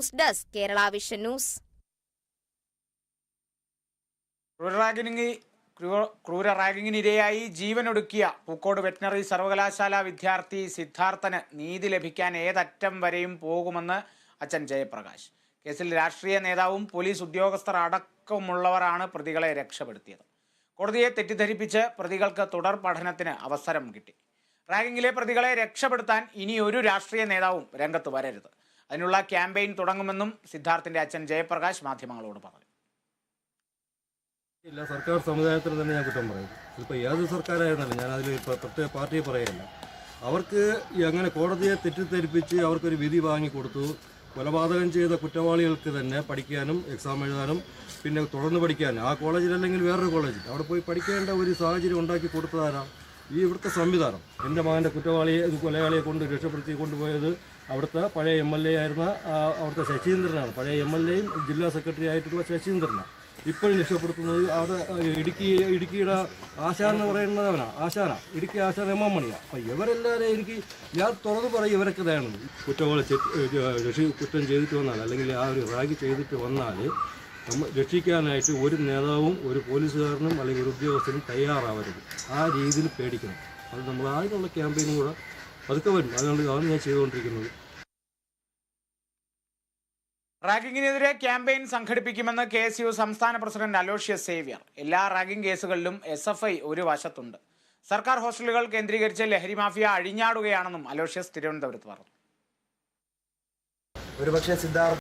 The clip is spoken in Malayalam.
News desk Kerala vision news. ക്രൂര റാഗിങ്ങിനിരയായി ജീവനൊടുക്കിയ പൂക്കോട് വെറ്റിനറി സർവകലാശാല വിദ്യാർത്ഥി സിദ്ധാർത്ഥന് നീതി ലഭിക്കാൻ ഏതറ്റം വരെയും പോകുമെന്ന് അച്ഛൻ ജയപ്രകാശ്. കേസിൽ രാഷ്ട്രീയ നേതാവും പോലീസ് ഉദ്യോഗസ്ഥർ അടക്കമുള്ളവരാണ് പ്രതികളെ രക്ഷപ്പെടുത്തിയത്. കോടതിയെ തെറ്റിദ്ധരിപ്പിച്ച് പ്രതികൾക്ക് തുടർ പഠനത്തിന് അവസരം കിട്ടി. റാഗിങ്ങിലെ പ്രതികളെ രക്ഷപ്പെടുത്താൻ ഇനി ഒരു രാഷ്ട്രീയ നേതാവും രംഗത്ത് വരരുത്. അതിനുള്ള ക്യാമ്പയിൻ തുടങ്ങുമെന്നും സിദ്ധാർത്ഥിന്റെ അച്ഛൻ ജയപ്രകാശ് മാധ്യമങ്ങളോട് പറഞ്ഞു. ഇല്ല സർക്കാർ സമുദായത്തിന് തന്നെ ഞാൻ കുറ്റം പറയും. ഇപ്പോൾ ഏത് സർക്കാരായിരുന്നല്ലോ ഞാൻ അതിൽ പ്രത്യേക പാർട്ടിയെ പറയുകയല്ല. അവർക്ക് അങ്ങനെ കോടതിയെ തെറ്റിദ്ധരിപ്പിച്ച് അവർക്കൊരു വിധി വാങ്ങിക്കൊടുത്തു കൊലപാതകം ചെയ്ത കുറ്റവാളികൾക്ക് തന്നെ പഠിക്കാനും എക്സാം എഴുതാനും പിന്നെ തുടർന്ന് പഠിക്കാനും. ആ കോളേജിലല്ലെങ്കിൽ വേറൊരു കോളേജിൽ. അവിടെ പോയി പഠിക്കേണ്ട ഒരു സാഹചര്യം ഉണ്ടാക്കി കൊടുത്തതാരാ? ഈ ഇവിടുത്തെ സംവിധാനം. എന്റെ മകന്റെ കുറ്റവാളിയെ കൊലയാളിയെ കൊണ്ട് രക്ഷപ്പെടുത്തി കൊണ്ടുപോയത് അവിടുത്തെ പഴയ എം എൽ എ ആയിരുന്ന അവിടുത്തെ ശശീന്ദ്രനാണ്. പഴയ എം എൽ എയും ജില്ലാ സെക്രട്ടറി ആയിട്ടുള്ള ശശീന്ദ്രനാണ്. ഇപ്പോഴും രക്ഷപ്പെടുത്തുന്നത് അവിടെ ഇടുക്കി ഇടുക്കിയുടെ ആശാൻ എന്ന് പറയുന്നവനാണ് ആശാന. ഇടുക്കി ആശാൻ എം എം മണിയാണ് അപ്പം ഇവരെല്ലാവരെയും എനിക്ക് ഞാൻ തുറന്ന് പറയും ഇവരൊക്കെ ഇതാണ് കുറ്റവാളി കുറ്റം ചെയ്തിട്ട് വന്നാൽ അല്ലെങ്കിൽ ആ ഒരു റാഗി ചെയ്തിട്ട് വന്നാൽ രക്ഷിക്കാനായിട്ട് ഒരു നേതാവും ഒരു പോലീസുകാരനും അല്ലെങ്കിൽ ഒരു ഉദ്യോഗസ്ഥനും തയ്യാറാവരുത്. ആ രീതിയിൽ പേടിക്കണം. അത് നമ്മൾ ആദ്യമുള്ള ക്യാമ്പയിനും കൂടെ പതുക്കെ വരും. അതുകൊണ്ട് അതാണ് ഞാൻ ചെയ്തുകൊണ്ടിരിക്കുന്നത്. റാഗിങ്ങിനെതിരെ ക്യാമ്പയിൻ സംഘടിപ്പിക്കുമെന്ന് കെ എസ് യു സംസ്ഥാന പ്രസിഡന്റ് അലോഷ്യസ് സേവ്യർ. എല്ലാ റാഗിംഗ് കേസുകളിലും എസ് എഫ് ഐ ഒരു വശത്തുണ്ട്. സർക്കാർ ഹോസ്റ്റലുകൾ കേന്ദ്രീകരിച്ച് ലഹരി മാഫിയ അഴിഞ്ഞാടുകയാണെന്നും അലോഷ്യസ് തിരുവനന്തപുരത്ത് പറഞ്ഞു. ഒരുപക്ഷെ സിദ്ധാർത്ഥ